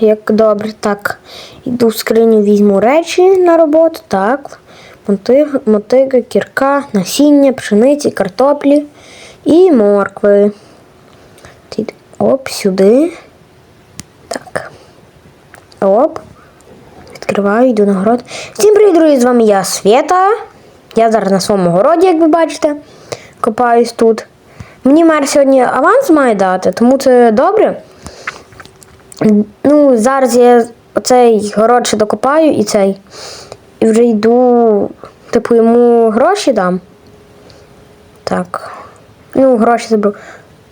Як добре, так. Йду в скриню, візьму речі на роботу. Так. Мотига, мотига, кірка, насіння, пшениці, картоплі і моркви. Оп, сюди. Так. Оп. Відкриваю, йду на город. Всім привіт, друзі! З вами я Свята. Я зараз на своєму городі, як ви бачите, копаюсь тут. Мені мер сьогодні аванс має дати, тому це добре. Ну, зараз я оцей город ще докопаю і цей. І вже йду, типу, йому гроші дам. Так. Ну, гроші заберу.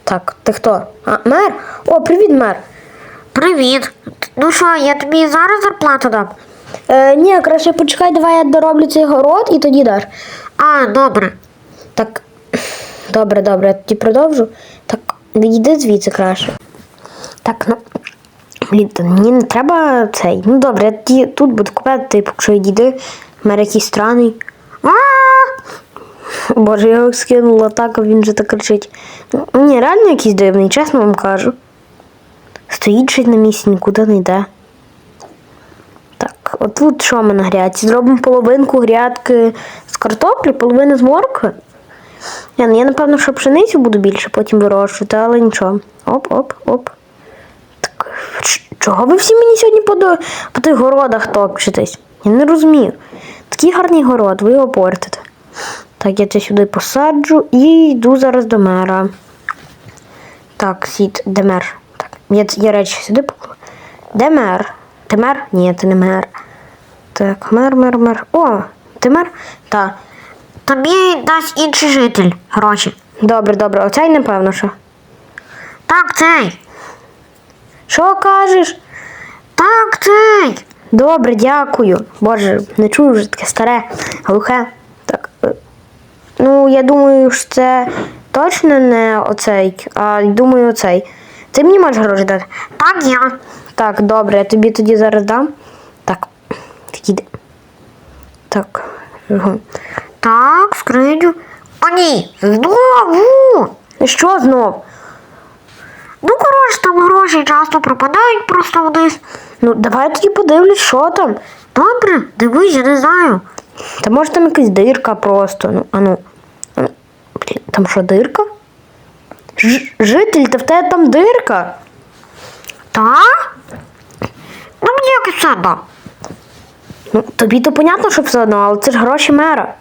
Так, ти хто? А, мер? О, привіт, мер. Привіт. Ну що, я тобі зараз зарплату дам? Е, ні, краще почекай, давай я дороблю цей город і тоді даш. А, добре. Так, добре, добре, я тоді продовжу. Так, відійди звідси краще. Так, ну. Мені не треба цей. Ну добре, я тут буду купити, типу, якщо відійди, мер якийсь странний. Боже, я його скинула так, а він же так кричить. Ні, реально якийсь дивний, чесно вам кажу. Стоїть щось на місці, нікуди не йде. Так, отут що ми на грядці? Зробимо половинку грядки з картоплі, половину з моркви. Я, ну, я напевно, що пшеницю буду більше потім вирощувати, але нічого. Оп, оп, оп. Так, ч- чого ви всі мені сьогодні по, до- по тих городах топчетесь? Я не розумію. Такий гарний город, ви його портите. Так, я це сюди посаджу і йду зараз до мера. Так, сід, де мер? Так, я, я речі сюди покладу. Де мер? Ти мер? Ні, ти не мер. Так, мер, мер, мер. О, ти мер? Так. Тобі дасть інший житель гроші. Добре, добре, оцей напевно, що. Так, цей. Що кажеш? Так, цей. Добре, дякую. Боже, не чую вже таке старе, глухе. Так. е, Ну, я думаю, що це точно не оцей, а думаю, оцей. Ти мені можеш гроші дати? Так, я. Так, добре, я тобі тоді зараз дам. Так, відійди. Так. Так, скриню. О, ні. Знову. Що знов? Ну, коротше, там гроші часто пропадають просто вниз. Ну, давай тоді подивлюсь, що там. Добре, дивись, я не знаю. Та може там якась дирка просто. Ну, а ну. Блін, там що, дирка? Ж- житель, та в тебе там дирка. Так? Ну, мені якось все одно. Ну, тобі то понятно, що все одно, але це ж гроші мера.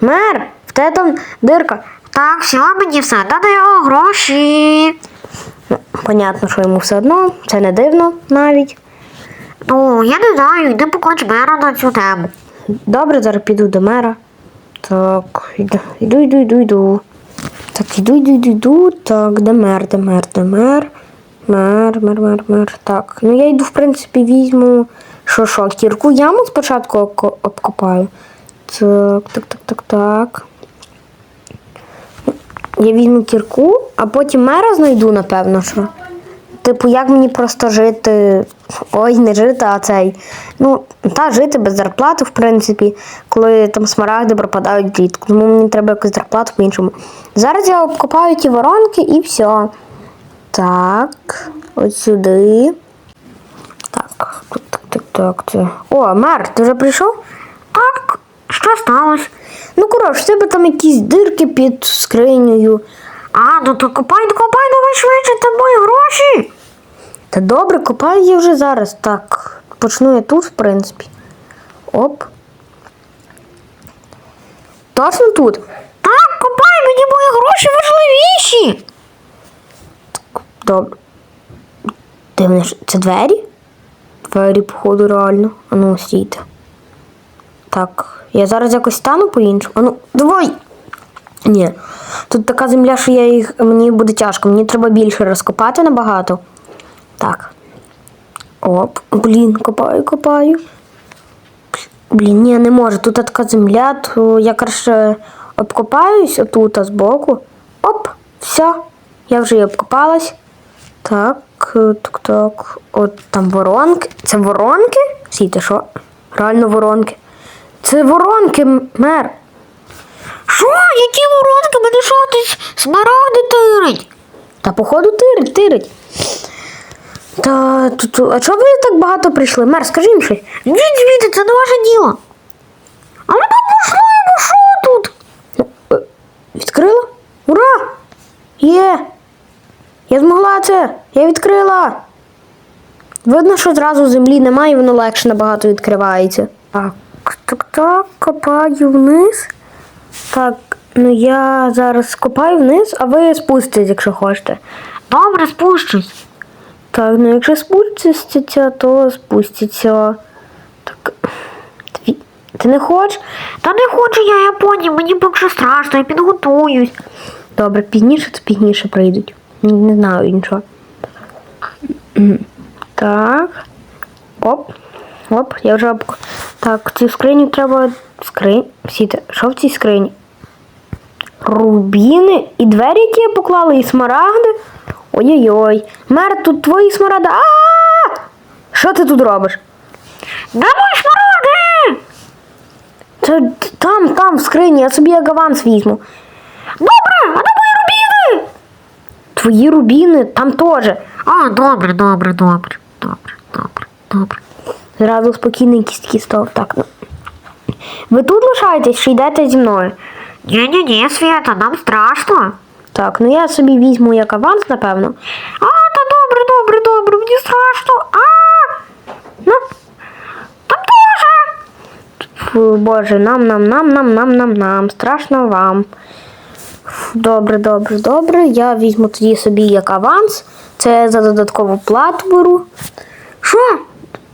Мер, в тебе там дирка. Так, все, мені все одно дає гроші. Понятно, що йому все одно, це не дивно навіть. Ну, я не знаю, йди поклич мера на цю тему. Добре, зараз піду до мера. Так, йду, йду, йду, йду, йду. Так, йду, йду, йду, йду. Так, де мер, де мер, де мер. Мер, мер, мер, мер. Так. Ну я йду, в принципі, візьму. Що, що, кірку яму спочатку обкопаю. Так, так, так, так, так. Я візьму кірку, а потім мера знайду, напевно, що. Типу, як мені просто жити. Ой, не жити, а цей. Ну, та жити без зарплати, в принципі, коли там смарагди пропадають влітку. Тому мені треба якусь зарплату по-іншому. Зараз я обкопаю ті воронки і все. Так, ось сюди. Так, так, так, так. О, мер, ти вже прийшов? Так, що сталося? Ну, коротше, в тебе там якісь дирки під скринею. А, ну то копай, копай, давай швидше, це мої гроші. Та добре, копаю я вже зараз. Так, почну я тут, в принципі. Оп. Точно тут? Так, копай, мені мої гроші важливіші. Добре. Дивно, це двері? Двері, походу, реально. А ну, стійте. Так, я зараз якось стану по-іншому. Ну, давай! Ні. Тут така земля, що я їх. Мені буде тяжко. Мені треба більше розкопати набагато. Так. Оп, блін, копаю, копаю. Блін, ні, не можу. Тут така земля, то я краще обкопаюсь отут а збоку. Оп, все. Я вже і обкопалась. Так, так, так. От там воронки. Це воронки? Сійте, що? Реально воронки. Це воронки, мер. Що? Які воронки? Мене що ти смарагди тирить? Та походу тирить, тирить. Та тут. А чого ви так багато прийшли? Мер, скажи їм щось. Йдіть звідти, це не ваше діло. А ми тут можливо, що тут? Е, Відкрила? Ура! Є! Я змогла це! Я відкрила! Видно, що зразу землі немає, і воно легше набагато відкривається. Так, так, так, копаю вниз. Так, ну я зараз копаю вниз, а ви спуститесь, якщо хочете. Добре, спущусь. Так, ну якщо спуститься, то спуститься. Так. Ти не хочеш? Та не хочу я, я потім, мені поки що страшно, я підготуюсь. Добре, пізніше, то пізніше прийдуть. Не, не знаю нічого. Так. Оп. Оп, я вже об... Так, цю скриню треба. Скринь. Сіте, що в цій скрині? Рубіни і двері, які я поклала, і смарагди. Ой-ой-ой. Мер, тут твої смарагди. А! Що ти тут робиш? Мої смарагди? Це там, там, в скрині, я собі як аванс візьму. Добре, а де мої рубіни? Твої рубіни там теж. А, добре, добре, добре, добре, добре, добре. Зразу спокійний кістки став. Так. ну. Ви тут лишаєтесь чи йдете зі мною? Ні-ні-ні, Свята, нам страшно. Так, ну я собі візьму як аванс, напевно. А, та добре, добре, добре, мені страшно. А, Ну, там теж. фу, боже, нам, нам, нам, нам, нам, нам, нам. Страшно вам. Фу, Добре, добре, добре. Я візьму тоді собі як аванс. Це за додаткову плату беру. Що?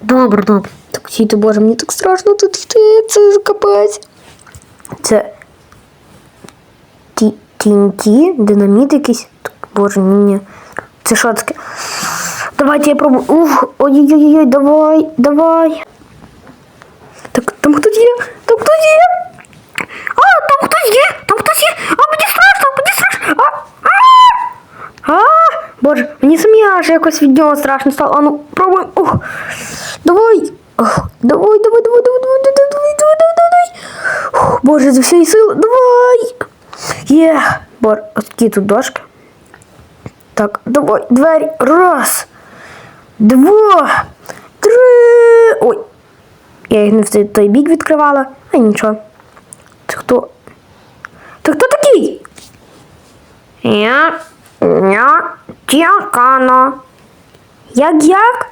Добре, добре. Так, сіти, боже, мені так страшно тут йти, це капець. Це TNT, динаміт якийсь. Так, Боже, ні, ні. Це що таке? Давайте я пробую. Ух, ой-ой-ой, давай, давай. Так, там хтось є, там хтось є. А, там хтось є, там хтось є. А, мені страшно, мені страшно. А, а. А, боже, мені самі аж якось від нього страшно стало. А ну, пробуємо. Ух, давай. Давай, давай, давай, давай, давай, давай, давай, давай, давай, давай. Боже, з усієї сили, давай. Є. Боже, ось тут дошки. Так, давай, двері. Раз, два, три. Ой. Я їх не в той бік відкривала, а нічого. Це хто? Ти хто такий? Я, я, Тіакано, Як як?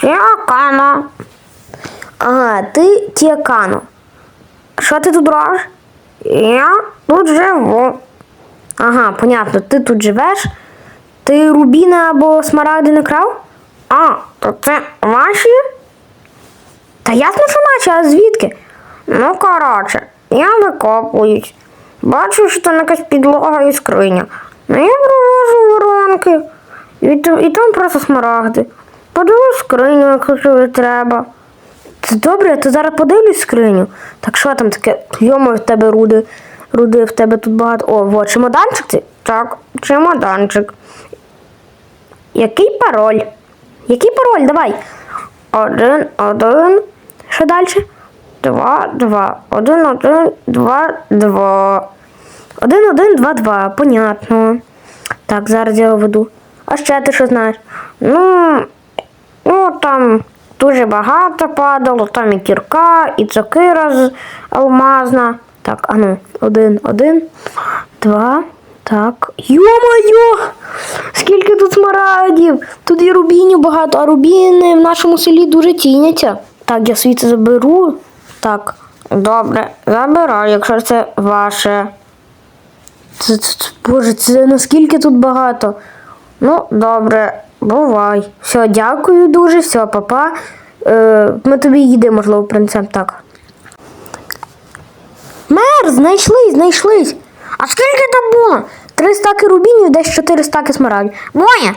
Тіакано. Ага, ти Тіакано. Що ти тут робиш? Я тут живу. Ага, понятно, ти тут живеш. Ти рубіни або смарагди не крав? А, то це ваші? Та ясно, що наче, а звідки? Ну, коротше, я викопуюсь. Бачу, що там якась підлога і скриня. Ну я привожу воронки. І, і там просто смарагди. Подивись скриню, якщо треба. Це добре, я то зараз подивлюсь скриню. Так що там таке? Йомо, в тебе руди. Руди, в тебе тут багато. О, вот, чемоданчик ти? Так, чемоданчик. Який пароль? Який пароль? Давай. Один, один, Що далі? два, два. Один, один, два, два. Один, один, два, два. Понятно. Так, зараз я веду. А ще ти що знаєш? Ну, ну там дуже багато падало, там і кірка, і цокира алмазна. Так, ану, один, один, два. Так. Йо-моє! Скільки тут смарагдів! Тут і рубінів багато, а рубіни в нашому селі дуже ціняться. Так, я світ заберу. Так. Добре, забирай, якщо це ваше. Це, це, боже, це наскільки тут багато. Ну, добре, бувай. Все, дякую дуже, все, папа. Е, ми тобі їди, можливо, принесемо. Так. Мер, знайшлись, знайшлись. А скільки там було? Три стаки рубінів, десь чотири стаки смарагдів. Моє?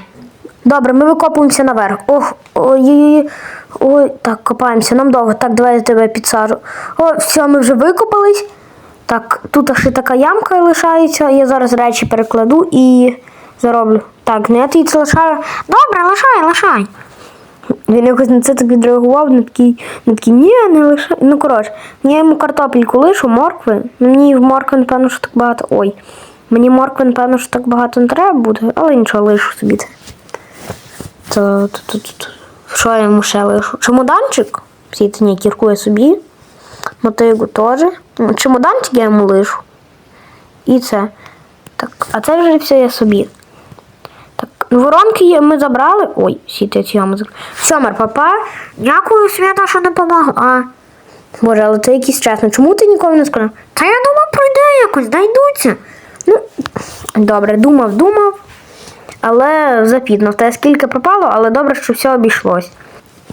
Добре, ми викопуємося наверх. Ох, ой-ой-ой. Ой, так, копаємося, нам довго. Так, давай я тебе підсажу. О, все, ми вже викопались. Так, тут ще така ямка лишається. Я зараз речі перекладу і зароблю. Так, ну я тобі це лишаю. Добре, лишай, лишай. Він якось на це так відреагував, на такий, на такий, ні, не лише. Ну, коротше, я йому картопельку лишу, моркви. Мені в моркви, напевно, що так багато. Ой. Мені моркви, напевно, що так багато не треба буде, але нічого, лишу собі це. То, то, то, то, то. Що я йому ще лишу? Чемоданчик? Всі ні, кірку я собі. Мотигу теж. Ну, Чемоданчик я йому лишу. І це. Так, а це вже все я собі. Ну, воронки є- ми забрали. Ой, сіти ці ями зак- Все, папа. Дякую, Свята, що не помогла. Боже, але це якийсь чесно. Чому ти ніколи не сказав? Та я думав, пройде якось, знайдуться. Ну, добре, думав, думав. Але запізно. В скільки пропало, але добре, що все обійшлось.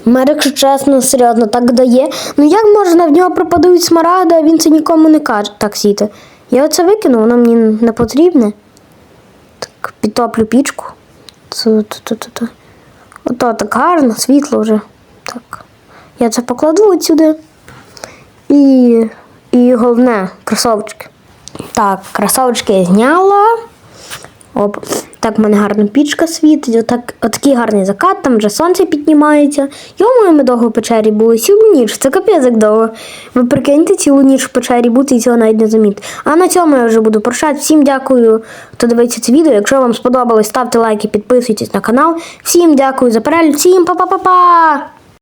Мер, якщо чесно, серйозно, так дає. Ну як можна в нього пропадуть смарагди, а він це нікому не каже. Так, сіти. Я оце викину, воно мені не потрібне. Так, підтоплю пічку. Ото так гарно, світло вже. Так. Я це покладу отсюди. І, і головне, кросовочки. Так, кросовочки я зняла. Оп. Так, в мене гарна пічка світить, отак, отакий гарний закат, там вже сонце піднімається. Йому ми довго в печері були, цілу ніч, це капець як довго. Ви прикиньте цілу ніч в печері бути і цього навіть не заміти. А на цьому я вже буду прощати. Всім дякую, хто дивиться це відео. Якщо вам сподобалось, ставте лайки, підписуйтесь на канал. Всім дякую за перегляд, всім па-па-па-па!